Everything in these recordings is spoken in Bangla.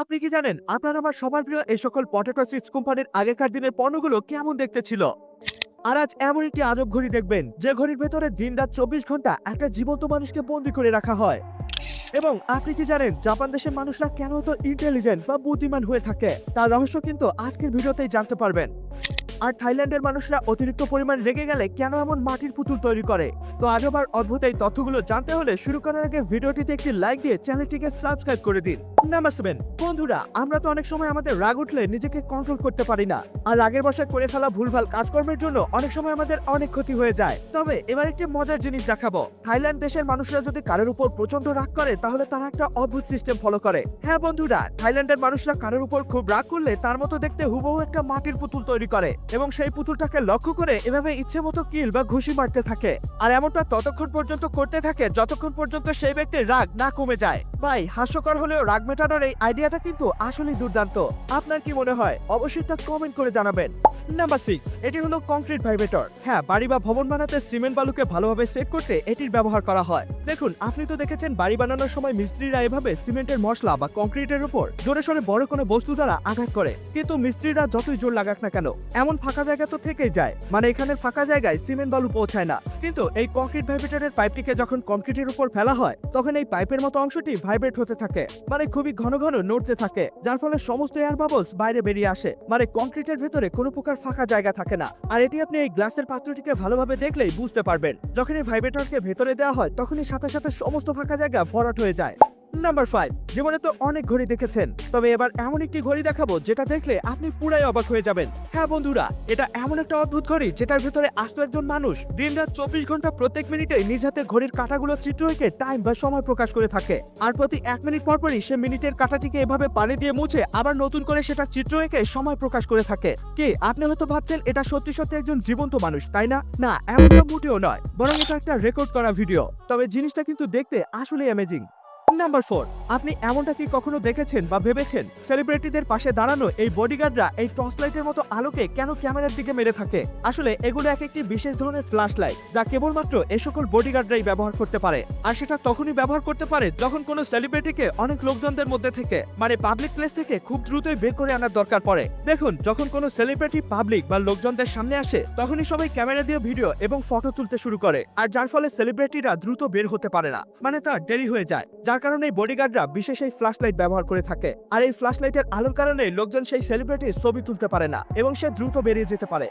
আপনি কি জানেন আপনার আমার সবার প্রিয় এই সকল পটেটো চিপস কোম্পানির আগেকার দিনের পণ্যগুলো কেমন দেখতে ছিল? আর আজ এমন একটি আজব ঘড়ি দেখবেন, যে ঘড়ির ভেতরে দিন রাত চব্বিশ ঘণ্টা একটা জীবন্ত মানুষকে বন্দি করে রাখা হয়। এবং আপনি কি জানেন, জাপান দেশের মানুষরা কেন তো ইন্টেলিজেন্ট বা বুদ্ধিমান হয়ে থাকে? তার রহস্য কিন্তু আজকের ভিডিওতেই জানতে পারবেন। আর থাইল্যান্ডের মানুষরা অতিরিক্ত পরিমাণ রেগে গেলে কেন এমন মাটির পুতুল তৈরি করে? তো আজবার অদ্ভুত এই তথ্যগুলো জানতে হলে শুরু করার আগে ভিডিওটিতে একটি লাইক দিয়ে চ্যানেলটিকে সাবস্ক্রাইব করে দিন। নামাসবেন বন্ধুরা, আমরা তো অনেক সময় আমাদের রাগ উঠলে নিজেকে কন্ট্রোল করতে পারি না। আর রাগের বসে করে ফেলা ভুলভাল কাজকর্মের জন্য অনেক সময় আমাদের অনেক ক্ষতি হয়ে যায়। তবে এবার একটি মজার জিনিস দেখাবো। থাইল্যান্ড দেশের মানুষরা যদি কারোর উপর প্রচণ্ড রাগ করে, তাহলে তারা একটা অদ্ভুত সিস্টেম ফলো করে। হ্যাঁ বন্ধুরা, থাইল্যান্ডের মানুষরা কারোর উপর খুব রাগ করলে তার মতো দেখতে হুবহু একটা মাটির পুতুল তৈরি করে এবং সেই পুতুলটাকে লক্ষ্য করে এভাবে ইচ্ছে মতো কিল বা ঘুষি মারতে থাকে। আর এমনটা ততক্ষণ পর্যন্ত করতে থাকে যতক্ষণ পর্যন্ত সেই ব্যক্তির রাগ না কমে যায়। ভাই, হাস্যকর হলেও রাগ মেটানোর এই আইডিয়াটা কিন্তু আসলেই দুর্দান্ত। আপনার কি মনে হয়? অবশ্যই তা কমেন্ট করে জানাবেন। নাম্বার সিক্স এটি হলো কংক্রিট ভাইব্রেটর হ্যাঁ বাড়ি বা ভবন বানাতে সিমেন্ট বালুকে ভালোভাবে সেট করতে এটির ব্যবহার করা হয়। দেখুন, আপনি তো দেখেছেন বাড়ি বানানোর সময় মিস্ত্রিরা এভাবে সিমেন্টের মশলা বা কংক্রিটের উপর জোরে সোরে বড় কোনো বস্তু দ্বারা আঘাত করে। কিন্তু মিস্ত্রিরা যতই জোর লাগাক না কেন, এমন ফাঁকা জায়গা তো থেকেই যায়। মানে এখানে ফাঁকা জায়গায় সিমেন্ট বালু পৌঁছায় না। কিন্তু এই কংক্রিট ভাইব্রেটরের পাইপটিকে যখন কংক্রিটের উপর ফেলা হয়, তখন এই পাইপের মতো অংশটি ভাইব্রেট হতে থাকে। মানে খুবই ঘন ঘন নড়তে থাকে, যার ফলে সমস্ত এয়ার বাবলস বাইরে বেরিয়ে আসে। মানে কংক্রিটের ভেতরে কোনো প্রকার ফাঁকা জায়গা থাকে না। আর এটি আপনি এই গ্লাসের পাত্রটিকে ভালোভাবে দেখলেই বুঝতে পারবেন। যখন এই ভাইব্রেটরকে ভেতরে দেওয়া হয়, তখনই সাথে সাথে সমস্ত ফাঁকা জায়গা ভরাট হয়ে যায়। নাম্বার ফাইভ জীবনে তো অনেক ঘড়ি দেখেছেন, তবে এবার এমন একটি ঘড়ি দেখাবো যেটা দেখলে আপনি পুরাই অবাক হয়ে যাবেন। হ্যাঁ বন্ধুরা, এটা এমন একটা অদ্ভুত ঘড়ি যেটার ভেতরে আসতো একজন মানুষ। দিন রাত চব্বিশ ঘণ্টা প্রত্যেক মিনিটে নিজ হাতে ঘড়ির কাঁটাগুলো চিত্র এঁকে টাইম বা সময় প্রকাশ করে থাকে। আর প্রতি এক মিনিট পর পরই সে মিনিটের কাঁটাটিকে এভাবে পানি দিয়ে মুছে আবার নতুন করে সেটা চিত্র এঁকে সময় প্রকাশ করে থাকে। কি, আপনি হয়তো ভাবছেন এটা সত্যি সত্যি একজন জীবন্ত মানুষ, তাই না? না, এমনটা মোটেও নয়, বরং এটা একটা রেকর্ড করা ভিডিও তবে জিনিসটা কিন্তু দেখতে আসলে অ্যামেজিং নাম্বার ফোর। আপনি এমনটা কি কখনো দেখেছেন বা ভেবেছেন? সেলিব্রিটিদের পাশে দাঁড়ানো এই বডিগার্ডরা এই টর্চ লাইটের মতো আলোকে কেন ক্যামেরার দিকে মেরে থাকে? আসলে এগুলো এক একটি বিশেষ ধরনের ফ্ল্যাশ লাইট যা কেবলমাত্র এ সকল বডিগার্ডরাই ব্যবহার করতে পারে। আর সেটা তখনই ব্যবহার করতে পারে যখন কোনো সেলিব্রিটিকে অনেক লোকজনদের মধ্যে থেকে মানে পাবলিক প্লেস থেকে খুব দ্রুতই বের করে আনার দরকার পড়ে। দেখুন, যখন কোনো সেলিব্রিটি পাবলিক বা লোকজনদের সামনে আসে, তখনই সবাই ক্যামেরা দিয়ে ভিডিও এবং ফটো তুলতে শুরু করে। আর যার ফলে সেলিব্রিটিরা দ্রুত বের হতে পারে না। মানে তার দেরি হয়ে যায়। যার কারণে এই বডিগার্ডরা বিশেষ এই ফ্ল্যাশ লাইট ব্যবহার করে থাকে। আর এই ফ্ল্যাশ লাইটের আলোর কারণে লোকজন সেই সেলিব্রিটির ছবি তুলতে পারে না এবং সে দ্রুত বেরিয়ে যেতে পারে।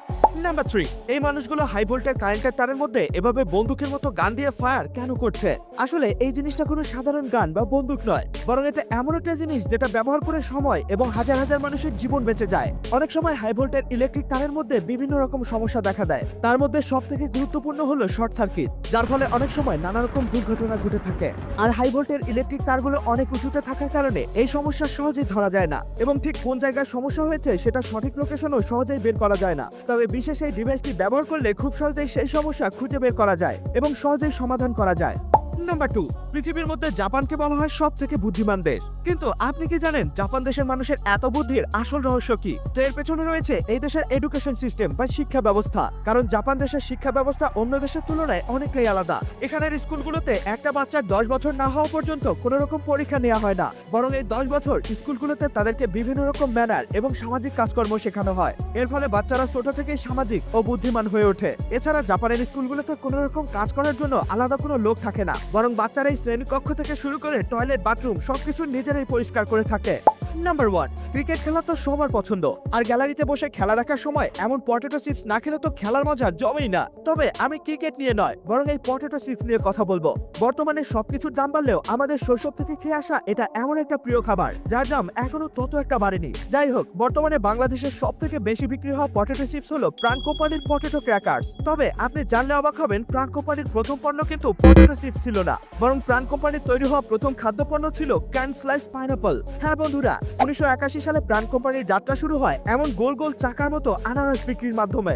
নাম্বার থ্রি এই মানুষগুলো হাই ভোল্টের কারেন্টের তারের মধ্যে এভাবে বন্দুকের মতো গান দিয়ে ফায়ার কেন করছে? আসলে এই জিনিসটা কোনো সাধারণ গান বা বন্দুক নয়, বরং এটা এমন একটা জিনিস যেটা ব্যবহার করে সময় এবং হাজার হাজার মানুষের জীবন বেঁচে যায়। অনেক সময় হাই ভোল্টের ইলেকট্রিক তারের মধ্যে বিভিন্ন রকম সমস্যা দেখা দেয়। তার মধ্যে সব থেকে গুরুত্বপূর্ণ হলো শর্ট সার্কিট যার ফলে অনেক সময় নানা রকম দুর্ঘটনা ঘটে থাকে। আর হাই ভোল্টের ইলেকট্রিক তারগুলো অনেক উঁচুতে থাকার কারণে এই সমস্যা সহজেই ধরা যায় না। এবং ঠিক কোন জায়গায় সমস্যা হয়েছে সেটা সঠিক লোকেশনও সহজেই বের করা যায় না। তবে বিশেষ এই ডিভাইসটি ব্যবহার করলে খুব সহজেই সেই সমস্যা খুঁজে বের করা যায় এবং সহজেই সমাধান করা যায়। নাম্বার টু পৃথিবীর মধ্যে জাপানকে বলা হয় সব থেকে বুদ্ধিমান দেশ। কিন্তু আপনি কি জানেন জাপান দেশের মানুষের এত বুদ্ধির আসল রহস্য কি? তো এর পেছনে রয়েছে এই দেশের এডুকেশন সিস্টেম বা শিক্ষা ব্যবস্থা। কারণ জাপান দেশের শিক্ষা ব্যবস্থা অন্য দেশের তুলনায় অনেকটাই আলাদা। এখানের স্কুলগুলোতে একটা বাচ্চার দশ বছর না হওয়া পর্যন্ত কোনো রকম পরীক্ষা নেওয়া হয় না। বরং এই দশ বছর স্কুলগুলোতে তাদেরকে বিভিন্ন রকম ম্যানার এবং সামাজিক কাজকর্ম শেখানো হয়। এর ফলে বাচ্চারা ছোট থেকেই সামাজিক ও বুদ্ধিমান হয়ে ওঠে। এছাড়া জাপানের স্কুলগুলোতে কোনো রকম কাজ করার জন্য আলাদা কোনো লোক থাকে না। বরং বাচ্চারা এই শ্রেণীকক্ষ থেকে শুরু করে টয়লেট বাথরুম সবকিছু নিজেরাই পরিষ্কার করে থাকে। নাম্বার ওয়ান ক্রিকেট খেলা তো সবার পছন্দ। আর গ্যালারিতে বসে খেলা দেখার সময় এমন পটেটো চিপস না খেলে তো খেলার মজা জমেই না। তবে আমি ক্রিকেট নিয়ে নয়, বরং এই পটেটো চিপস নিয়ে কথা বলব। বর্তমানে সবকিছুর দাম বাড়লেও আমাদের শৈশব থেকে খেয়ে আসা এটা এমন একটা প্রিয় খাবার, যার দাম এখনও তত একটা বাড়েনি। যাই হোক, বর্তমানে বাংলাদেশের সব থেকে বেশি বিক্রি হওয়া পটেটো চিপস হলো প্রাণ কোম্পানির পটেটো ক্র্যাকার্স তবে আপনি জানলে অবাক হবেন, প্রাণ কোম্পানির প্রথম পণ্য কিন্তু পটেটো চিপস ছিল না। বরং প্রাণ কোম্পানির তৈরি হওয়া প্রথম খাদ্যপণ্য ছিল ক্যান স্লাইস পাইনাপল হ্যাঁ বন্ধুরা উনিশশো একাশি সালে প্রাণ কোম্পানির যাত্রা শুরু হয় এমন গোল গোল চাকার মতো আনারস বিক্রির মাধ্যমে।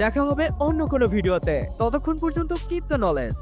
দেখা হবে অন্য কোনো ভিডিওতে। ততক্ষণ পর্যন্ত কিপ দ্য নলেজ